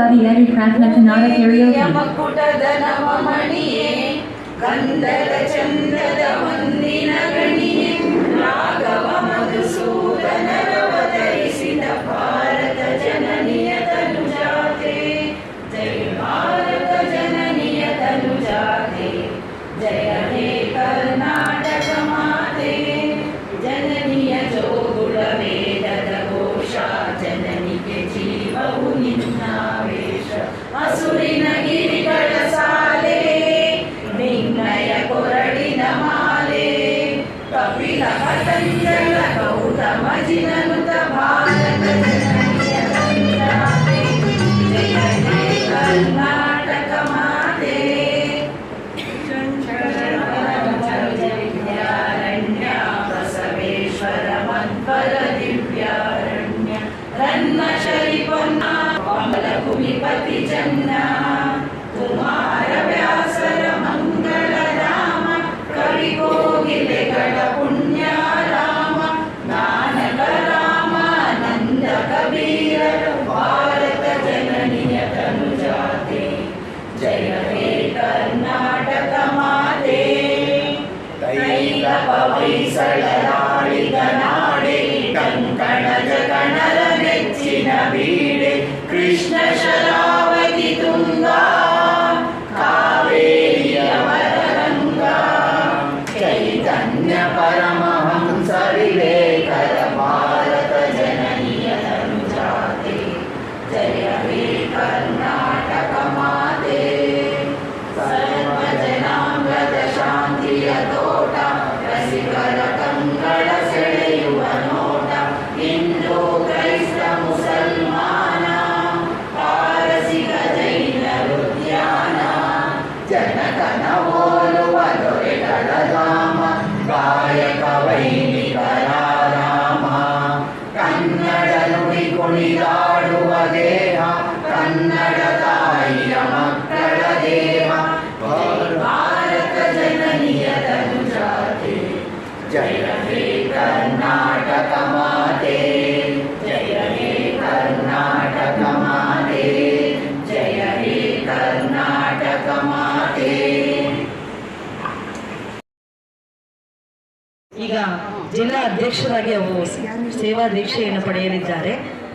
ಲೀಲೆ Belagavi Yari Pratna Kannada Karaoke. ಮಕುಟದ ನವಮಣಿಯೇ ಗಂಧದ ಚಂದದ ಒಂದಿನ ಗಣಿಯೇ ರಾಘವ ಮಧುಸೂದನರವತರಿಸಿದ ಭಾರತ ಜನನಿಯ ತನುಜಾತೆ ಜಯ ಭಾರತ ಜನನಿಯ ತನುಜಾತೆ ಜಯ ಹೇ ಕರ್ನಾಟಕ ಮಾತೆ ಜನನಿಯ ಜೋಗುಳ ವೇದದ ಘೋಷ ಜನನಿಗೆ ಜೀವವು ನಿನ್ನಾವೇಶ Azulina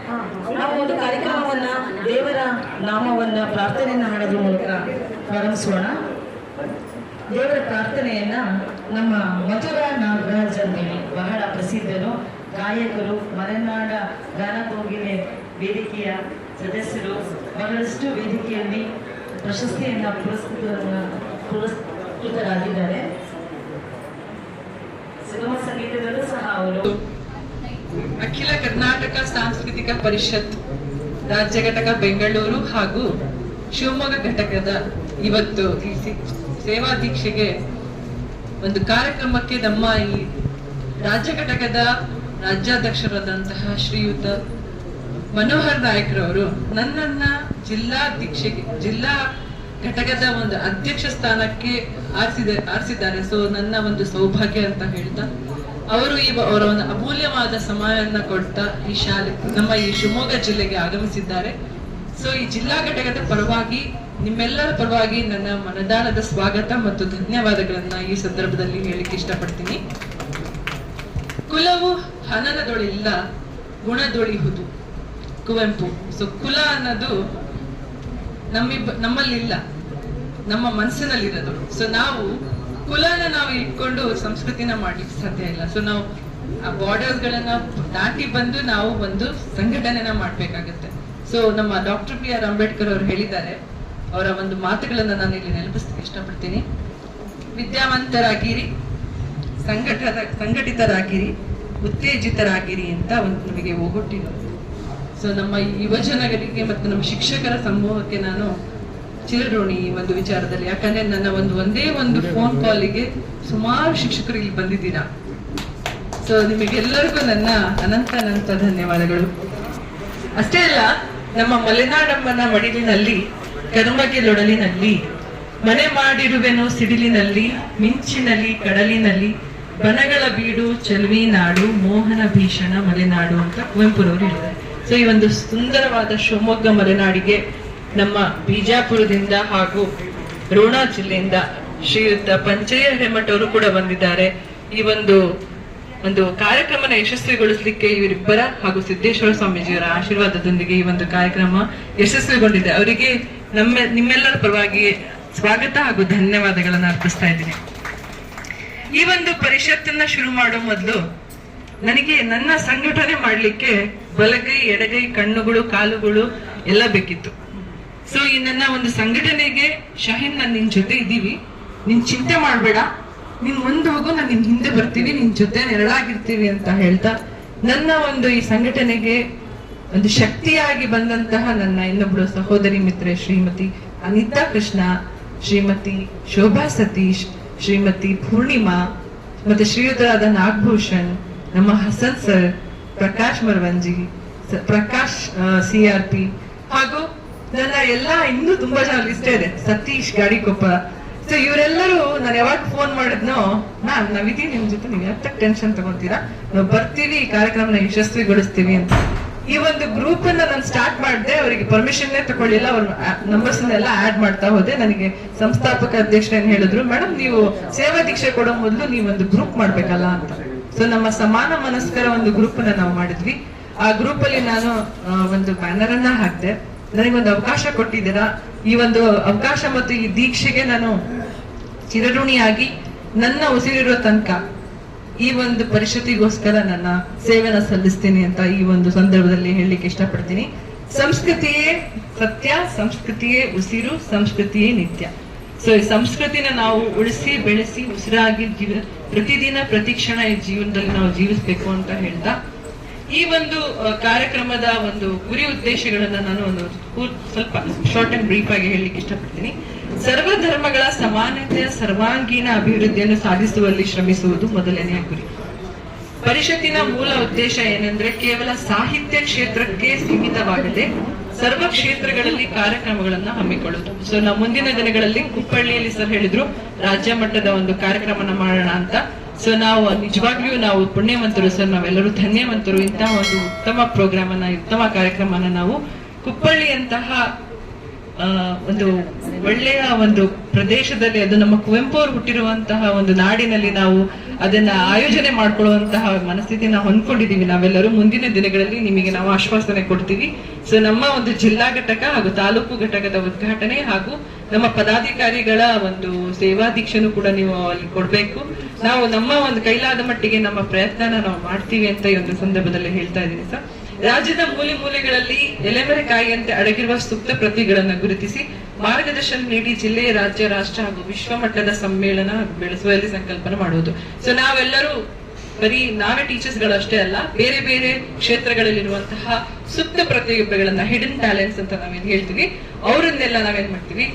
ನಾವು ಒಂದು ಕಾರ್ಯಕ್ರಮವನ್ನ, ದೇವರ ನಾಮವನ್ನ, ಪ್ರಾರ್ಥನೆಯನ್ನ ಹಾಡೋದ್ರ ಮೂಲಕ ಪ್ರಾರಂಭಿಸೋಣ. ದೇವರ ಪ್ರಾರ್ಥನೆಯನ್ನ ನಮ್ಮ ಮಥುರಾ ನಾಗರಾಜ್ ಬಹಳ ಪ್ರಸಿದ್ಧರು, ಗಾಯಕರು, ಮಲೆನಾಡ ಗಾನ ಕೋಗಿಲೆ ವೇದಿಕೆಯ ಸದಸ್ಯರು, ಬಹಳಷ್ಟು ವೇದಿಕೆಯಲ್ಲಿ ಪ್ರಶಸ್ತಿಯನ್ನ ಪುರಸ್ಕೃತರನ್ನ ಪುರಸ್ಕೃತರಾಗಿದ್ದಾರೆ. ಸುಗಮ ಸಂಗೀತದಲ್ಲೂ ಸಹ ಅವರು ಅಖಿಲ ಕರ್ನಾಟಕ ಸಾಂಸ್ಕೃತಿಕ ಪರಿಷತ್ ರಾಜ್ಯ ಘಟಕ ಬೆಂಗಳೂರು ಹಾಗೂ ಶಿವಮೊಗ್ಗ ಘಟಕದ ಇವತ್ತು ಸೇವಾ ದೀಕ್ಷೆಗೆ ಒಂದು ಕಾರ್ಯಕ್ರಮಕ್ಕೆ ನಮ್ಮ ಈ ರಾಜ್ಯ ಘಟಕದ ರಾಜ್ಯಾಧ್ಯಕ್ಷರಾದಂತಹ ಶ್ರೀಯುತ ಮನೋಹರ್ ನಾಯಕರವರು ನನ್ನನ್ನ ಜಿಲ್ಲಾ ದೀಕ್ಷೆಗೆ, ಜಿಲ್ಲಾ ಘಟಕದ ಒಂದು ಅಧ್ಯಕ್ಷ ಸ್ಥಾನಕ್ಕೆ ಆರಿಸಿದ, ಆರಿಸಿದ್ದಾರೆ. ಸೊ ನನ್ನ ಒಂದು ಸೌಭಾಗ್ಯ ಅಂತ ಹೇಳ್ತಾ ಅವರು ಈ ಅವರ ಒಂದು ಅಮೂಲ್ಯವಾದ ಸಮಯವನ್ನು ಕೊಡ್ತಾ ಈ ಶಾಲೆ, ನಮ್ಮ ಈ ಶಿವಮೊಗ್ಗ ಜಿಲ್ಲೆಗೆ ಆಗಮಿಸಿದ್ದಾರೆ. ಸೊ ಈ ಜಿಲ್ಲಾ ಘಟಕದ ಪರವಾಗಿ ನಿಮ್ಮೆಲ್ಲರ ಪರವಾಗಿ ನನ್ನ ಮನದಾನದ ಸ್ವಾಗತ ಮತ್ತು ಧನ್ಯವಾದಗಳನ್ನ ಈ ಸಂದರ್ಭದಲ್ಲಿ ಹೇಳಿಕ್ಕೆ ಇಷ್ಟಪಡ್ತೀನಿ. ಕುಲವು ಹನನದೊಳಿಲ್ಲ, ಗುಣದೊಳಿಹುದು. ಕುವೆಂಪು. ಸೊ ಕುಲ ಅನ್ನೋದು ನಮ್ಮಿಬ್ಬ ನಮ್ಮಲ್ಲಿಲ್ಲ, ನಮ್ಮ ಮನಸ್ಸಿನಲ್ಲಿರೋದು. ಸೊ ನಾವು ಕುಲನ ನಾವು ಇಟ್ಕೊಂಡು ಸಂಸ್ಕೃತಿನ ಮಾಡ್ಲಿಕ್ಕೆ ಸಾಧ್ಯ ಇಲ್ಲ. ಸೊ ನಾವು ಆ ಬಾರ್ಡರ್ಸ್ ಗಳನ್ನ ದಾಟಿ ಬಂದು ನಾವು ಒಂದು ಸಂಘಟನೆನ ಮಾಡ್ಬೇಕಾಗತ್ತೆ. ಸೊ ನಮ್ಮ ಡಾಕ್ಟರ್ ಬಿ ಆರ್ ಅಂಬೇಡ್ಕರ್ ಅವರು ಹೇಳಿದ್ದಾರೆ. ಅವರ ಒಂದು ಮಾತುಗಳನ್ನ ನಾನು ಇಲ್ಲಿ ನೆನಪಿಸ್ಲಿಕ್ಕೆ ಇಷ್ಟಪಡ್ತೀನಿ. ವಿದ್ಯಾವಂತರಾಗಿರಿ ಸಂಘಟ ಸಂಘಟಿತರಾಗಿರಿ, ಉತ್ತೇಜಿತರಾಗಿರಿ ಅಂತ ಒಂದು ನಮಗೆ ಒಗ್ಗಟ್ಟಿರೋದು. ಸೊ ನಮ್ಮ ಯುವಜನಗಳಿಗೆ ಮತ್ತು ನಮ್ಮ ಶಿಕ್ಷಕರ ಸಮೂಹಕ್ಕೆ ನಾನು ಚಿರಋಣಿ ಒಂದು ವಿಚಾರದಲ್ಲಿ. ಯಾಕಂದ್ರೆ ನನ್ನ ಒಂದು ಒಂದೇ ಒಂದು ಫೋನ್ ಕಾಲಿಗೆ ಸುಮಾರು ಶಿಕ್ಷಕರು ಇಲ್ಲಿ ಬಂದಿದ್ದೀರಾ? ಸೊ ನಿಮಗೆಲ್ಲರಿಗೂ ನನ್ನ ಅನಂತ ಅನಂತ ಧನ್ಯವಾದಗಳು. ಅಷ್ಟೇ ಅಲ್ಲ, ನಮ್ಮ ಮಲೆನಾಡಮ್ಮನ ಮಡಿಲಿನಲ್ಲಿ ಕರುಮಗೆಲೊಡಲಿನಲ್ಲಿ ಮನೆ ಮಾಡಿರುವೆನು ಸಿಡಿಲಿನಲ್ಲಿ, ಮಿಂಚಿನಲ್ಲಿ, ಕಡಲಿನಲ್ಲಿ, ಬನಗಳ ಬೀಡು, ಚೆಲುವಿ ನಾಡು, ಮೋಹನ ಭೀಷಣ ಮಲೆನಾಡು ಅಂತ ಕುವೆಂಪುರವರು ಹೇಳಿದ್ದಾರೆ. ಸೊ ಈ ಒಂದು ಸುಂದರವಾದ ಶಿವಮೊಗ್ಗ ಮಲೆನಾಡಿಗೆ ನಮ್ಮ ಬಿಜಾಪುರದಿಂದ ಹಾಗೂ ರೋಣ ಜಿಲ್ಲೆಯಿಂದ ಶ್ರೀಯುತ ಪಂಚಯ್ಯ ಹೆಮಠ್ ಅವರು ಕೂಡ ಬಂದಿದ್ದಾರೆ. ಈ ಒಂದು ಒಂದು ಕಾರ್ಯಕ್ರಮನ ಯಶಸ್ವಿಗೊಳಿಸಲಿಕ್ಕೆ ಇವರಿಬ್ಬರ ಹಾಗೂ ಸಿದ್ದೇಶ್ವರ ಸ್ವಾಮೀಜಿಯವರ ಆಶೀರ್ವಾದದೊಂದಿಗೆ ಈ ಒಂದು ಕಾರ್ಯಕ್ರಮ ಯಶಸ್ವಿಗೊಂಡಿದೆ. ಅವರಿಗೆ ನಮ್ಮ, ನಿಮ್ಮೆಲ್ಲರ ಪರವಾಗಿ ಸ್ವಾಗತ ಹಾಗೂ ಧನ್ಯವಾದಗಳನ್ನು ಅರ್ಪಿಸ್ತಾ ಇದ್ದೀನಿ. ಈ ಒಂದು ಪರಿಷತ್ತನ್ನ ಶುರು ಮಾಡೋ ಮೊದಲು ನನಗೆ ನನ್ನ ಸಂಘಟನೆ ಮಾಡಲಿಕ್ಕೆ ಬಲಗೈ, ಎಡಗೈ, ಕಣ್ಣುಗಳು, ಕಾಲುಗಳು ಎಲ್ಲ ಬೇಕಿತ್ತು. ಸೊ ಈ ನನ್ನ ಒಂದು ಸಂಘಟನೆಗೆ ಶಹೀನ್, ನಾನು ನಿನ್ ಜೊತೆ ಇದ್ದೀವಿ. ನಿನ್ ಚಿಂತೆ ಮಾಡ್ಬೇಡ. ನೀನ್ ಮುಂದೆ ಹೋಗು, ನಾನು ನಿನ್ ಹಿಂದೆ ಬರ್ತೀವಿ ನಿನ್ ಜೊತೆ ನೆರಳಾಗಿರ್ತೀವಿ ಅಂತ ಹೇಳ್ತಾ ನನ್ನ ಒಂದು ಈ ಸಂಘಟನೆಗೆ ಒಂದು ಶಕ್ತಿಯಾಗಿ ಬಂದಂತಹ ನನ್ನ ಇನ್ನೊಬ್ಳು ಸಹೋದರಿ ಮಿತ್ರೆ ಶ್ರೀಮತಿ ಅನಿತಾ ಕೃಷ್ಣ, ಶ್ರೀಮತಿ ಶೋಭಾ ಸತೀಶ್, ಶ್ರೀಮತಿ ಪೂರ್ಣಿಮಾ, ಮತ್ತೆ ಶ್ರೀಯುತರಾದ ನಾಗಭೂಷಣ್, ನಮ್ಮ Hasan sir, Prakash Maravanji Prakash C R P ನನ್ನ ಎಲ್ಲ ಇನ್ನೂ ತುಂಬಾ ಜನ ಲಿಸ್ಟ್ ಇದೆ. ಸತೀಶ್, ಗಾಡಿಕೊಪ್ಪ. ಸೊ ಇವರೆಲ್ಲರೂ ನಾನು ಯಾವಾಗ ಫೋನ್ ಮಾಡಿದ್ನೋ ಮ್ಯಾಮ್ ನಾವಿದೀವಿ ನಿಮ್ ಜೊತೆ, ನೀವು ಯಾಕೆ ಟೆನ್ಷನ್ ತಗೊಂತೀರಾ ನಾವು ಬರ್ತೀವಿ, ಈ ಕಾರ್ಯಕ್ರಮನ ಯಶಸ್ವಿಗೊಳಿಸ್ತೀವಿ ಅಂತ. ಈ ಒಂದು ಗ್ರೂಪ್ ಅನ್ನ ನಾನು ಸ್ಟಾರ್ಟ್ ಮಾಡಿದೆ, ಅವರಿಗೆ ಪರ್ಮಿಷನ್ ತಗೊಳ್ಳಿಲ್ಲ, ಅವ್ರ ನಂಬರ್ಸ್ ಎಲ್ಲ ಆಡ್ ಮಾಡ್ತಾ ಹೋದೆ. ನನಗೆ ಸಂಸ್ಥಾಪಕ ಅಧ್ಯಕ್ಷ ಏನ್ ಹೇಳಿದ್ರು ಮೇಡಮ್ ನೀವು ಸೇವಾ ದೀಕ್ಷೆ ಕೊಡೋ ಮೊದಲು ನೀವು ಒಂದು ಗ್ರೂಪ್ ಮಾಡ್ಬೇಕಲ್ಲ ಅಂತ. ಸೊ ನಮ್ಮ ಸಮಾನ ಮನಸ್ಕರ ಒಂದು ಗ್ರೂಪ್ ನಾವು ಮಾಡಿದ್ವಿ. ಆ ಗ್ರೂಪ್ ಅಲ್ಲಿ ನಾನು ಒಂದು ಬ್ಯಾನರ್ ಅನ್ನ ಹಾಕ್ದೆ. ನನಗೊಂದು ಅವಕಾಶ ಕೊಟ್ಟಿದ್ದೀರಾ? ಈ ಒಂದು ಅವಕಾಶ ಮತ್ತು ಈ ದೀಕ್ಷೆಗೆ ನಾನು ಚಿರಋಣಿಯಾಗಿ ನನ್ನ ಉಸಿರಿರೋ ತನಕ ಈ ಒಂದು ಪರಿಷತ್ತಿಗೋಸ್ಕರ ನನ್ನ ಸೇವನ ಸಲ್ಲಿಸ್ತೀನಿ ಅಂತ ಈ ಒಂದು ಸಂದರ್ಭದಲ್ಲಿ ಹೇಳಲಿಕ್ಕೆ ಇಷ್ಟಪಡ್ತೀನಿ. ಸಂಸ್ಕೃತಿಯೇ ಸತ್ಯ, ಸಂಸ್ಕೃತಿಯೇ ಉಸಿರು, ಸಂಸ್ಕೃತಿಯೇ ನಿತ್ಯ. ಸೊ ಈ ಸಂಸ್ಕೃತಿನ ನಾವು ಉಳಿಸಿ, ಬೆಳೆಸಿ, ಉಸಿರಾಗಿ ಜೀವ ಪ್ರತಿದಿನ ಪ್ರತಿ ಕ್ಷಣ ಈ ಜೀವನದಲ್ಲಿ ನಾವು ಜೀವಿಸ್ಬೇಕು ಅಂತ ಹೇಳ್ತಾ ಈ ಒಂದು ಕಾರ್ಯಕ್ರಮದ ಒಂದು ಗುರಿ ಉದ್ದೇಶಗಳನ್ನ ನಾನು ಒಂದು ಸ್ವಲ್ಪ ಶಾರ್ಟ್ ಅಂಡ್ ಬ್ರೀಫ್ ಆಗಿ ಹೇಳಲಿಕ್ಕೆ ಇಷ್ಟಪಡ್ತೀನಿ. ಸರ್ವ ಧರ್ಮಗಳ ಸಮಾನತೆಯ ಸರ್ವಾಂಗೀಣ ಅಭಿವೃದ್ಧಿಯನ್ನು ಸಾಧಿಸುವಲ್ಲಿ ಶ್ರಮಿಸುವುದು ಮೊದಲನೆಯ ಗುರಿ. ಪರಿಷತ್ತಿನ ಮೂಲ ಉದ್ದೇಶ ಏನಂದ್ರೆ ಕೇವಲ ಸಾಹಿತ್ಯ ಕ್ಷೇತ್ರಕ್ಕೆ ಸೀಮಿತವಾಗದೆ ಸರ್ವ ಕ್ಷೇತ್ರಗಳಲ್ಲಿ ಕಾರ್ಯಕ್ರಮಗಳನ್ನ ಹಮ್ಮಿಕೊಳ್ಳೋದು ಸೊ ನಾವು ಮುಂದಿನ ದಿನಗಳಲ್ಲಿ ಕುಪ್ಪಳ್ಳಿಯಲ್ಲಿ ಸರ್ ಹೇಳಿದ್ರು, ರಾಜ್ಯ ಮಟ್ಟದ ಒಂದು ಕಾರ್ಯಕ್ರಮನ ಮಾಡೋಣ ಅಂತ. ಸೊ ನಾವು ನಿಜವಾಗ್ಲೂ ನಾವು ಪುಣ್ಯವಂತರು ಸರ್ ನಾವೆಲ್ಲರೂ ಧನ್ಯವಂತರು. ಇಂತಹ ಒಂದು ಉತ್ತಮ ಪ್ರೋಗ್ರಾಮ್ ಅನ್ನ ಉತ್ತಮ ಕಾರ್ಯಕ್ರಮನ ನಾವು ಕುಪ್ಪಳ್ಳಿಯಂತಹ ಆ, ಒಂದು ಒಳ್ಳೆಯ ಒಂದು ಪ್ರದೇಶದಲ್ಲಿ ಅದು ನಮ್ಮ ಕುವೆಂಪು ಅವರು ಹುಟ್ಟಿರುವಂತಹ ಒಂದು ನಾಡಿನಲ್ಲಿ ನಾವು ಅದನ್ನ ಆಯೋಜನೆ ಮಾಡ್ಕೊಳ್ಳುವಂತಹ ಮನಸ್ಥಿತಿ ನಾವು ಹೊಂದ್ಕೊಂಡಿದೀವಿ. ನಾವೆಲ್ಲರೂ ಮುಂದಿನ ದಿನಗಳಲ್ಲಿ ನಿಮಗೆ ನಾವು ಆಶ್ವಾಸನೆ ಕೊಡ್ತೀವಿ. ಸೊ ನಮ್ಮ ಒಂದು ಜಿಲ್ಲಾ ಘಟಕ ಹಾಗೂ ತಾಲೂಕು ಘಟಕದ ಉದ್ಘಾಟನೆ ಹಾಗೂ ನಮ್ಮ ಪದಾಧಿಕಾರಿಗಳ ಒಂದು ಸೇವಾ ದೀಕ್ಷೆನೂ ಕೂಡ ನೀವು ಅಲ್ಲಿ ಕೊಡ್ಬೇಕು. ನಾವು ನಮ್ಮ ಒಂದು ಕೈಲಾದ ಮಟ್ಟಿಗೆ ನಮ್ಮ ಪ್ರಯತ್ನನ ನಾವು ಮಾಡ್ತೀವಿ ಅಂತ ಈ ಒಂದು ಸಂದರ್ಭದಲ್ಲಿ ಹೇಳ್ತಾ ಇದ್ದೀನಿ ಸರ್. ರಾಜ್ಯದ ಮೂಲೆ ಮೂಲೆಗಳಲ್ಲಿ ಎಲೆಮರೆಕಾಯಿಯಂತೆ ಅಡಗಿರುವ ಸೂಕ್ತ ಪ್ರತಿಗಳನ್ನು ಗುರುತಿಸಿ ಮಾರ್ಗದರ್ಶನ ನೀಡಿ ಜಿಲ್ಲೆ ರಾಜ್ಯ, ರಾಷ್ಟ್ರ ಹಾಗೂ ವಿಶ್ವ ಮಟ್ಟದ ಸಮ್ಮೇಳನ ಬೆಳೆಸುವಲ್ಲಿ ಸಂಕಲ್ಪನ ಮಾಡುವುದು. ಸೊ ನಾವೆಲ್ಲರೂ ಬರೀ ನಾವೇ ಟೀಚರ್ಸ್ಗಳು ಅಷ್ಟೇ ಅಲ್ಲ, ಬೇರೆ ಬೇರೆ ಕ್ಷೇತ್ರಗಳಲ್ಲಿರುವಂತಹ ಸುಪ್ತ ಪ್ರತಿಯೊಬ್ಬಗಳನ್ನ ಹಿಡನ್ ಟ್ಯಾಲೆಂಟ್ಸ್ ಅಂತ ನಾವೇನ್ ಹೇಳ್ತೀವಿ, ಅವರನ್ನೆಲ್ಲ ನಾವೇನ್ ಮಾಡ್ತೀವಿ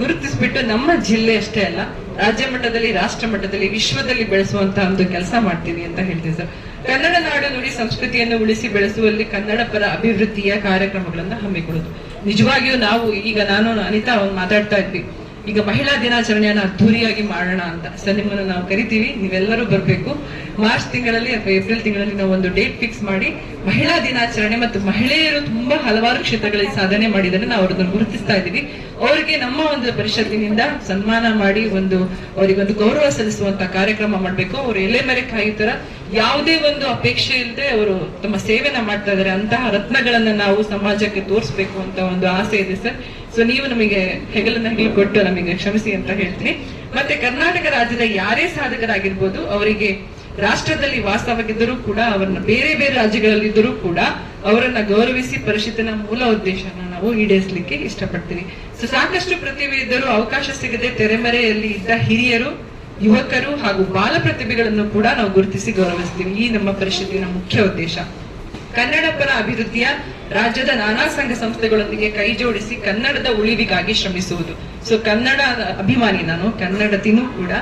ಗುರುತಿಸ್ಬಿಟ್ಟು ನಮ್ಮ ಜಿಲ್ಲೆ ಅಷ್ಟೇ ಅಲ್ಲ, ರಾಜ್ಯ ಮಟ್ಟದಲ್ಲಿ, ರಾಷ್ಟ್ರ ಮಟ್ಟದಲ್ಲಿ, ವಿಶ್ವದಲ್ಲಿ ಬೆಳೆಸುವಂತ ಒಂದು ಕೆಲಸ ಮಾಡ್ತೀನಿ ಅಂತ ಹೇಳ್ತೀನಿ ಸರ್. ಕನ್ನಡ ನಾಡು ನುಡಿ ಸಂಸ್ಕೃತಿಯನ್ನು ಉಳಿಸಿ ಬೆಳೆಸುವಲ್ಲಿ ಕನ್ನಡ ಪರ ಅಭಿವೃದ್ಧಿಯ ಕಾರ್ಯಕ್ರಮಗಳನ್ನ ಹಮ್ಮಿಕೊಡೋದು ನಿಜವಾಗಿಯೂ ನಾವು, ಈಗ ನಾನು, ಅನಿತಾ ಮಾತಾಡ್ತಾ ಇದ್ವಿ. ಈಗ ಮಹಿಳಾ ದಿನಾಚರಣೆಯನ್ನ ಅದ್ದೂರಿಯಾಗಿ ಮಾಡೋಣ ಅಂತ. ಸರ್, ನಿಮ್ಮನ್ನು ನಾವು ಕರಿತೀವಿ. ನೀವೆಲ್ಲರೂ ಬರಬೇಕು. ಮಾರ್ಚ್ ತಿಂಗಳಲ್ಲಿ ಅಥವಾ ಏಪ್ರಿಲ್ ತಿಂಗಳಲ್ಲಿ ನಾವು ಒಂದು ಡೇಟ್ ಫಿಕ್ಸ್ ಮಾಡಿ ಮಹಿಳಾ ದಿನಾಚರಣೆ ಮತ್ತು ಮಹಿಳೆಯರು ತುಂಬಾ ಹಲವಾರು ಕ್ಷೇತ್ರಗಳಲ್ಲಿ ಸಾಧನೆ ಮಾಡಿದರೆ ನಾವು ಅವ್ರನ್ನ ಗುರುತಿಸ್ತಾ ಇದ್ದೀವಿ. ಅವರಿಗೆ ನಮ್ಮ ಒಂದು ಪರಿಷತ್ತಿನಿಂದ ಸನ್ಮಾನ ಮಾಡಿ ಒಂದು ಅವರಿಗೊಂದು ಗೌರವ ಸಲ್ಲಿಸುವಂತ ಕಾರ್ಯಕ್ರಮ ಮಾಡಬೇಕು. ಅವರು ಎಲೆ ಮೇಲೆ ಕಾಯಿ ತರ ಯಾವುದೇ ಒಂದು ಅಪೇಕ್ಷೆ ಇಲ್ಲದೆ ಅವರು ತಮ್ಮ ಸೇವೆನ ಮಾಡ್ತಾ ಇದ್ದಾರೆ. ಅಂತಹ ರತ್ನಗಳನ್ನ ನಾವು ಸಮಾಜಕ್ಕೆ ತೋರಿಸ್ಬೇಕು ಅಂತ ಒಂದು ಆಸೆ ಇದೆ ಸರ್. ಸೊ ನೀವು ನಮಗೆ ಹೆಗಲನ್ನ ಹೆಗಲು ಕೊಟ್ಟು ನಮಗೆ ಕ್ಷಮಿಸಿ ಅಂತ ಹೇಳ್ತೀನಿ. ಮತ್ತೆ ಕರ್ನಾಟಕ ರಾಜ್ಯದ ಯಾರೇ ಸಾಧಕರಾಗಿರ್ಬೋದು, ಅವರಿಗೆ ರಾಷ್ಟ್ರದಲ್ಲಿ ವಾಸ್ತವಾಗಿದ್ದರೂ ಕೂಡ, ಅವರನ್ನ ಬೇರೆ ಬೇರೆ ರಾಜ್ಯಗಳಲ್ಲಿದ್ದರೂ ಕೂಡ, ಅವರನ್ನ ಗೌರವಿಸಿ ಪರಿಷತ್ತಿನ ಮೂಲ ಉದ್ದೇಶನ ನಾವು ಈಡೇರಿಸಲಿಕ್ಕೆ ಇಷ್ಟಪಡ್ತೀವಿ ಸೊ ಸಾಕಷ್ಟು ಪ್ರತಿಭೆ ಇದ್ದರೂ ಅವಕಾಶ ಸಿಗದೆ ತೆರೆಮರೆಯಲ್ಲಿ ಇದ್ದ ಹಿರಿಯರು, ಯುವಕರು ಹಾಗೂ ಬಾಲ ಪ್ರತಿಭೆಗಳನ್ನು ಕೂಡ ನಾವು ಗುರುತಿಸಿ ಗೌರವಿಸ್ತೀವಿ. ಈ ನಮ್ಮ ಪರಿಷತ್ತಿನ ಮುಖ್ಯ ಉದ್ದೇಶ. ಕನ್ನಡ ಪರ ಅಭಿವೃದ್ಧಿಯ ರಾಜ್ಯದ ನಾನಾ ಸಂಘ ಸಂಸ್ಥೆಗಳೊಂದಿಗೆ ಕೈ ಜೋಡಿಸಿ ಕನ್ನಡದ ಉಳಿವಿಗಾಗಿ ಶ್ರಮಿಸುವುದು. ಸೊ ಕನ್ನಡ ಅಭಿಮಾನಿ ನಾನು ಕನ್ನಡ ತಿನ್ನು ಕೂಡ